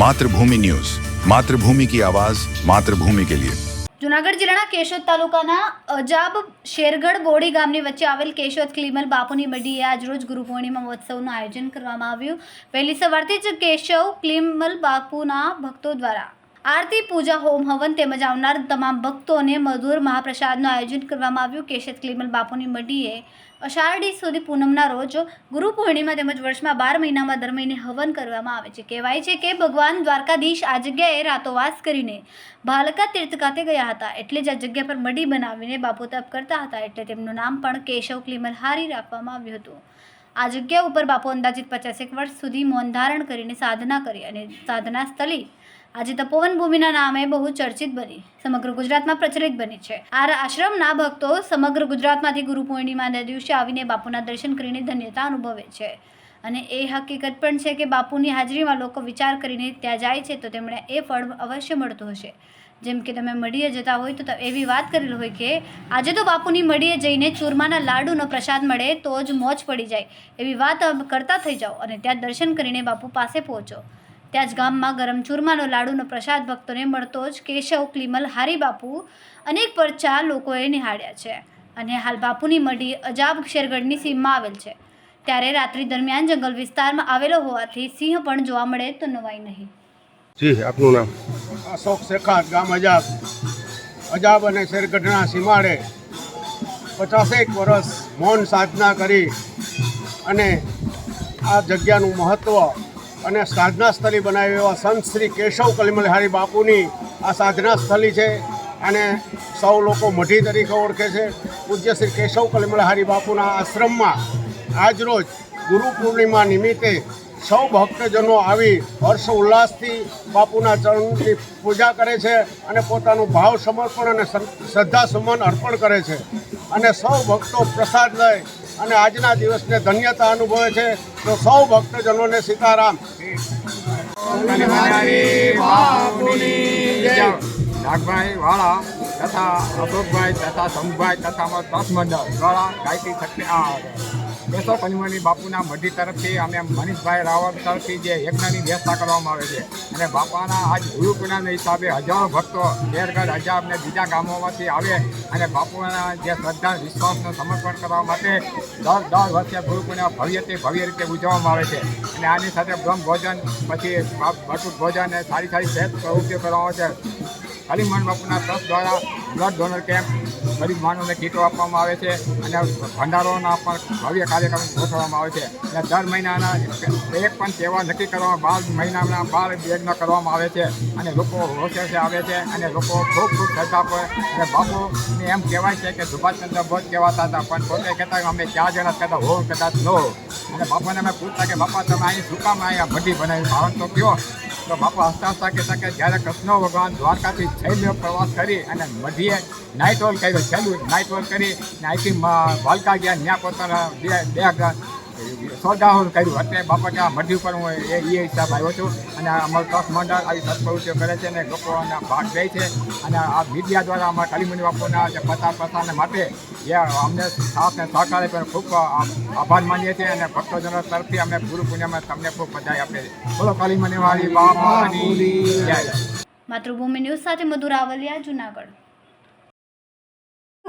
Mathrubhumi news. Mathrubhumi કી આવાજ, માતૃભૂમિ કે લિયે. જુનાગઢ જિલ્લાના કેશોદ તાલુકાના અજાબ શેરગઢ બોડી ગામની વચ્ચે આવેલ કેશોદ ક્લિમલ બાપુની મઢીએ આજરોજ ગુરુ પૂર્ણિમા મહોત્સવનું આયોજન કરવામાં આવ્યું. વહેલી સવારથી જ કેશવ ક્લિમલ બાપુના ભક્તો દ્વારા આરતી, પૂજા, હોમ, હવન તેમજ આવનાર તમામ ભક્તોને મધુર મહાપ્રસાદનું આયોજન કરવામાં આવ્યું. કેશોદ ક્લિમલ બાપુની મઢીએ અષાઢી સુધી પૂનમના રોજ ગુરુ પૂર્ણિમા તેમજ વર્ષમાં બાર મહિનામાં દર મહિને હવન કરવામાં આવે છે. કહેવાય છે કે ભગવાન દ્વારકાધીશ આ જગ્યાએ રાતોવાસ કરીને ભાલકા તીર્થ ખાતે ગયા હતા. એટલે જ આ જગ્યા પર મઢી બનાવીને બાપુ તપ કરતા હતા. એટલે તેમનું નામ પણ કેશવ ક્લિમલ હારી રાખવામાં આવ્યું હતું. આ જગ્યા ઉપર બાપુ અંદાજિત પચાસેક વર્ષ સુધી મૌન ધારણ કરીને સાધના કરી અને સાધના સ્થળી આજે તપોવન ભૂમિના નામે બહુ ચર્ચિત બની, સમગ્ર ગુજરાતમાં પ્રચલિત બની છે. આ આશ્રમના ભક્તો સમગ્ર ગુજરાતમાંથી ગુરુ પૂર્ણિમાના દિવસે આવીને બાપુના દર્શન કરીને ધન્યતા અનુભવે છે. અને એ હકીકત પણ છે કે બાપુની હાજરીમાં લોકો વિચાર કરીને ત્યાં જાય છે તો તેમણે એ ફળ અવશ્ય મળતું હશે. જેમ કે તમે મળીએ જતા હોય તો એવી વાત કરેલી હોય કે આજે તો બાપુની મઢીએ જઈને ચૂરમાના લાડુનો પ્રસાદ મળે તો જ મોજ પડી જાય. એવી વાત કરતા થઈ જાઓ અને ત્યાં દર્શન કરીને બાપુ પાસે પહોંચો. ત્યાં જ ગામમાં ગરમ ચૂરમાનો લાડુનો પ્રસાદ ભક્તોને મળતો જ કેશવ, ક્લિમલ, હારી બાપુ અનેક પરચા લોકોએ નિહાળ્યા છે. અને હાલ બાપુની મઢી અજાબ શેરગઢની સીમમાં આવેલ છે. ત્યારે રાત્રિ દરમિયાન જંગલ વિસ્તારમાં આવેલો હોવાથી સિંહ પણ જોવા મળે તો નવાઈ નહીં. જી આપનું નામ? અશોક શેખાત ગામ અજાબ. અજાબ અને શેરગઢના સીમાડે પચાસેક વર્ષ મૌન સાધના કરી અને આ જગ્યાનું મહત્ત્વ અને સાધના સ્થળી બનાવી એવા સંત શ્રી કેશવ કલિમલહારી બાપુની આ સાધના સ્થળી છે અને સૌ લોકો મઢી તરીકે ઓળખે છે. પૂજ્ય શ્રી કેશવ કલિમલહારી બાપુના આશ્રમમાં આજરોજ ગુરુ પૂર્ણિમા નિમિત્તે સૌ ભક્તજનો આવી હર્ષ ઉલ્લાસથી બાપુના ચરણની પૂજા કરે છે અને પોતાનું ભાવ સમર્પણ અને શ્રદ્ધા સુમન અર્પણ કરે છે. અને સૌ ભક્તો પ્રસાદ લઈ અને આજના દિવસને ધન્યતા અનુભવે છે. તો સૌ ભક્તજનોને સીતારામ. નાગભાઈ વાળા તથા અશોકભાઈ તથા શંભભાઈ તથા ટ્રસ્ટ મંડળ દ્વારા ગાયત્રી કેશવ કન્યાની બાપુના મઢી તરફથી અમે મનીષભાઈ રાવત તરફથી જે યજ્ઞની વ્યવસ્થા કરવામાં આવે છે. અને બાપાના આજ ગુરુ હિસાબે હજારો ભક્તો શેરગઢ હજાર અને બીજા ગામોમાંથી આવે અને બાપુના જે શ્રદ્ધા, વિશ્વાસનું સમર્પણ કરવા માટે દર દર વર્ષે ગુરુપૂર્ણિમા ભવ્યથી ભવ્ય રીતે ઉજવવામાં આવે છે. અને આની સાથે બ્રહ્મ ભોજન, પછી બટુક ભોજન અને સારી સારી સહેજ પ્રવૃત્તિઓ કરવામાં આવે છે. કાલીમણ બાપુના ટ્રસ્ટ દ્વારા બ્લડ ડોનર કેમ્પ ગરીબ માનવને કીટો આપવામાં આવે છે અને ભંડારોના પણ ભવ્ય કાર્યક્રમ ગોઠવવામાં આવે છે. અને દર મહિનાના એક પણ તહેવાર નક્કી કરવામાં બાર મહિનાના બાર યજ્ઞ કરવામાં આવે છે અને લોકો હોશિયાર આવે છે અને લોકો ખૂબ ખૂબ શ્રદ્ધા પર અને બાપુને એમ કહેવાય છે કે સુભાષચંદ્ર બોઝ કહેવાતા હતા, પણ પોતે કહેતા અમે ચાર જણા કહેતા હો કદાચ ન અને બાપાને અમે પૂછતા કે બાપા, તમે અહીં શું કામ અહીંયા ભટ્ટી બનાવી કારણ તો કયો તો બાપા હસતા હસતા કહેતા કે જ્યારે કૃષ્ણ ભગવાન દ્વારકાથી છેલ્લો પ્રવાસ કરી અને મધીએ નાઇટ હોલ કર્યો, છેલ્લું નાઇટ હોલ કરી ને અહીંથી ભાલકા ગયા ત્યાં પોતાના બે બે સ્વર્ગાહુર કર્યું. અત્યારે બાપા આ મઢી પર હું એ એ હિસાબ આવ્યો છું. અને અમારું ટ્રસ્ટ મંડળ આવી સત્પ્રવૃત્તિઓ કરે છે અને લોકોના ભાગ લે છે. અને આ મીડિયા દ્વારા અમારા કાલીમુનિ બાપુના જે પ્રચાર પ્રસારને માટે જે અમને સાથ ને સહકાર આપ્યો ખૂબ આભાર માનીએ છીએ અને ભક્તજનો તરફથી અમે ગુરુ પૂર્ણિમામાં તમને ખૂબ બધાઈ આપીએ છીએ. બોલો કાલીમુનિ વાળી બાપાની જય. માતૃભૂમિ ન્યૂઝ સાથે મધુર આવલિયા જુનાગઢ.